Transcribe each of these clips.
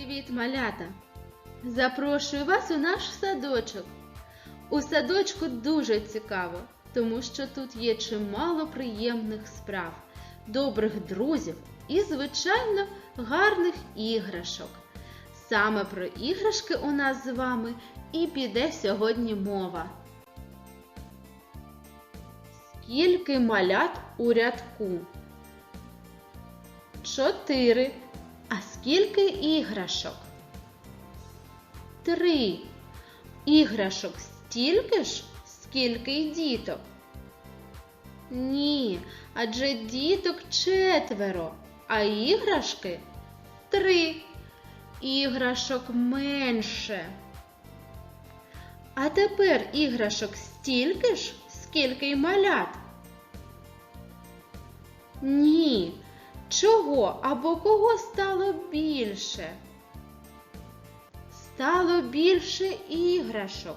Привіт, малята! Запрошую вас у наш садочок. У садочку дуже цікаво, тому що тут є чимало приємних справ, добрих друзів і, звичайно, гарних іграшок. Саме про іграшки у нас з вами і піде сьогодні мова. Скільки малят у рядку? Чотири. А скільки іграшок? Три. Іграшок стільки ж, скільки й діток? Ні, адже діток четверо, а іграшки три. Іграшок менше. А тепер іграшок стільки ж, скільки й малят? Ні. Чого або кого стало більше? Стало більше іграшок.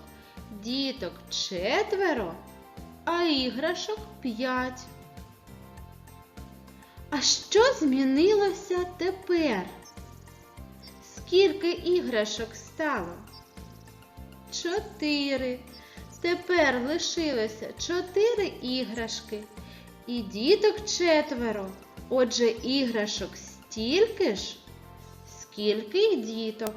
Діток четверо, а іграшок п'ять. А що змінилося тепер? Скільки іграшок стало? Чотири. Тепер лишилося чотири іграшки. І діток четверо. Отже, іграшок стільки ж, скільки й діток.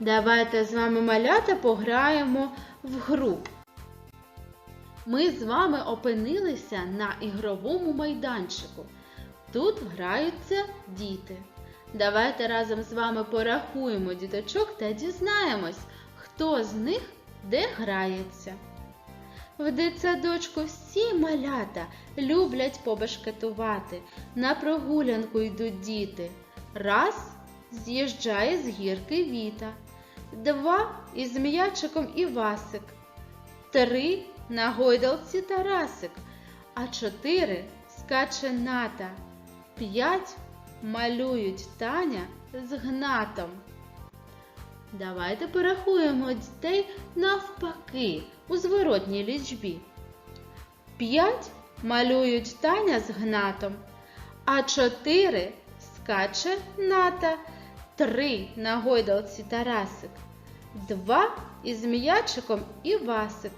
Давайте з вами малята пограємо в гру. Ми з вами опинилися на ігровому майданчику. Тут граються діти. Давайте разом з вами порахуємо діточок та дізнаємось, хто з них де грається. В дитсадочку всі малята люблять побешкетувати. На прогулянку йдуть діти. Раз з'їжджає з гірки Віта. Два із м'ячиком Івасик. Три на гойдалці Тарасик. А чотири скаче ната. П'ять малюють Таня з гнатом. Давайте порахуємо дітей навпаки у зворотній лічбі. П'ять малюють Таня з гнатом, а чотири скаче ната, три на гойдалці Тарасик, два із м'ячиком і Васик.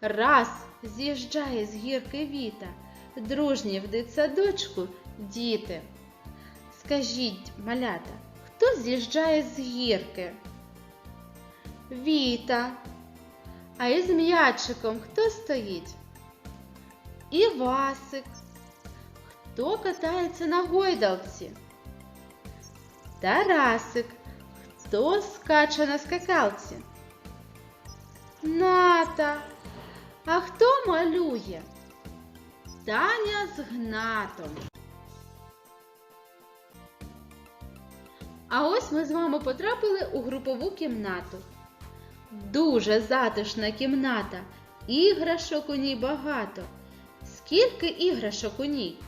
Раз з'їжджає з гірки Віта, дружні в дитсадочку діти. Скажіть, малята, хто з'їжджає з гірки? Віта. А із м'ячиком хто стоїть? Івасик. Хто катається на гойдалці? Тарасик. Хто скаче на скакалці? Ната. А хто малює? Таня з гнатом. А ось ми з вами потрапили у групову кімнату. Дуже затишна кімната. Іграшок у ній багато. Скільки іграшок у ній?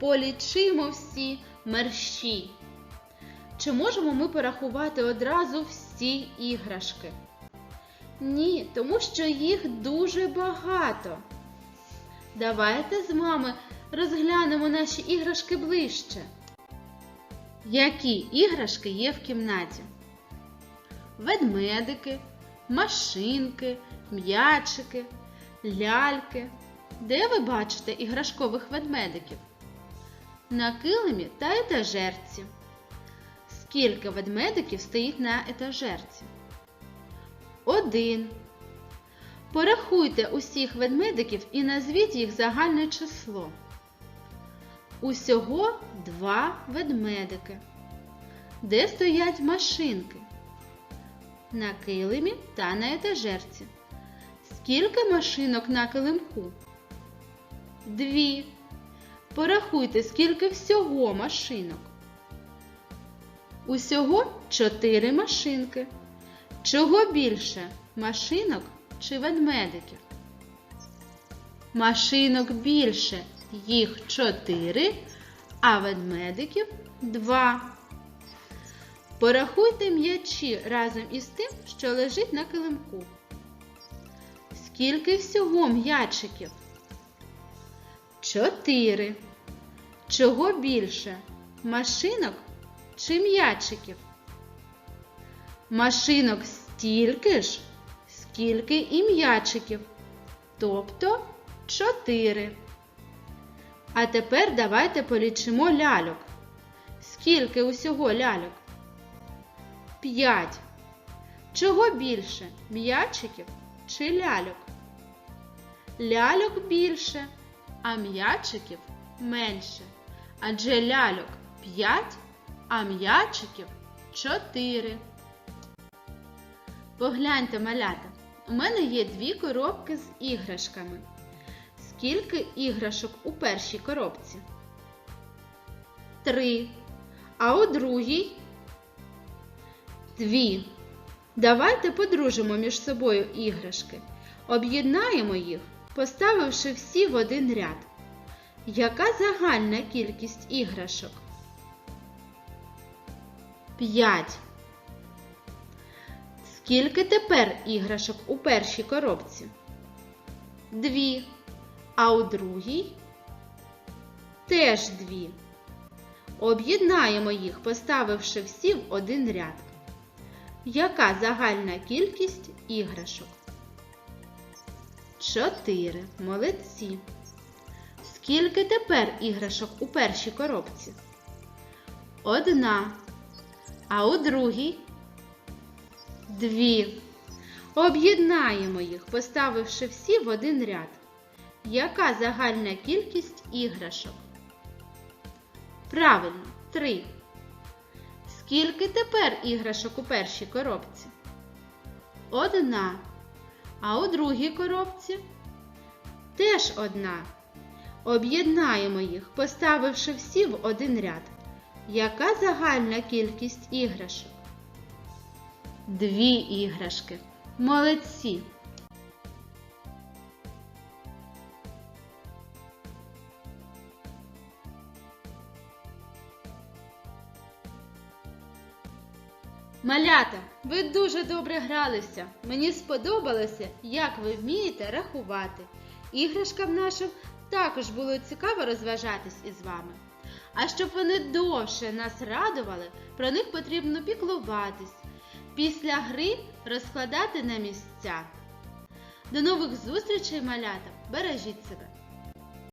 Полічимо всі мерщі. Чи можемо ми порахувати одразу всі іграшки? Ні, тому що їх дуже багато. Давайте з вами розглянемо наші іграшки ближче. Які іграшки є в кімнаті? Ведмедики, машинки, м'ячики, ляльки. Де ви бачите іграшкових ведмедиків? На килимі та етажерці. Скільки ведмедиків стоїть на етажерці? Один. Порахуйте усіх ведмедиків і назвіть їх загальне число. Усього два ведмедики. Де стоять машинки? На килимі та на етажерці. Скільки машинок на килимку? Дві. Порахуйте, скільки всього машинок. Усього чотири машинки. Чого більше машинок чи ведмедиків? Машинок більше, їх чотири, а ведмедиків два. Порахуйте м'ячі разом із тим, що лежить на килимку. Скільки всього м'ячиків? Чотири. Чого більше? Машинок чи м'ячиків? Машинок стільки ж, скільки і м'ячиків, тобто чотири. А тепер давайте полічимо ляльок. Скільки усього ляльок? П'ять. Чого більше? М'ячиків чи ляльок? Ляльок більше, а м'ячиків менше. Адже ляльок 5, а м'ячиків 4. Погляньте, малята, у мене є дві коробки з іграшками. Скільки іграшок у першій коробці? Три. А у другій? Дві. Давайте подружимо між собою іграшки. Об'єднаємо їх, поставивши всі в один ряд. Яка загальна кількість іграшок? П'ять. Скільки тепер іграшок у першій коробці? Дві. А у другій? Теж дві. Об'єднаємо їх, поставивши всі в один ряд. Яка загальна кількість іграшок? Чотири. Молодці. Скільки тепер іграшок у першій коробці? Одна. А у другій? Дві. Об'єднаємо їх, поставивши всі в один ряд. Яка загальна кількість іграшок? Правильно, три. Скільки тепер іграшок у першій коробці? Одна. А у другій коробці? Теж одна. Об'єднаємо їх, поставивши всі в один ряд. Яка загальна кількість іграшок? Дві іграшки. Молодці! Малята, ви дуже добре гралися. Мені сподобалося, як ви вмієте рахувати. Іграшкам нашим також було цікаво розважатись із вами. А щоб вони довше нас радували, про них потрібно піклуватись. Після гри розкладати на місця. До нових зустрічей, малята! Бережіть себе!